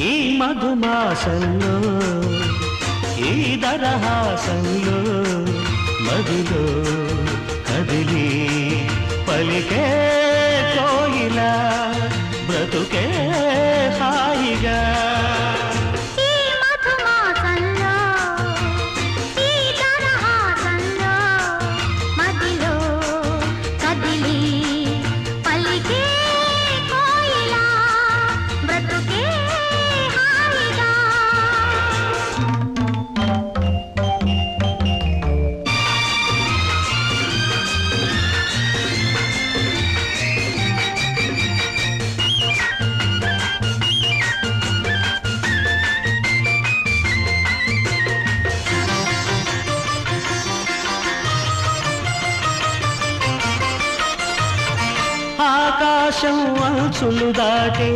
ఈ మధుమాసంలో ఈ దరహాసంలో మదిలో కదిలి పలికే కోయిల బ్రతుకే హాయిగా. ఆకాశం అంచులు దాటే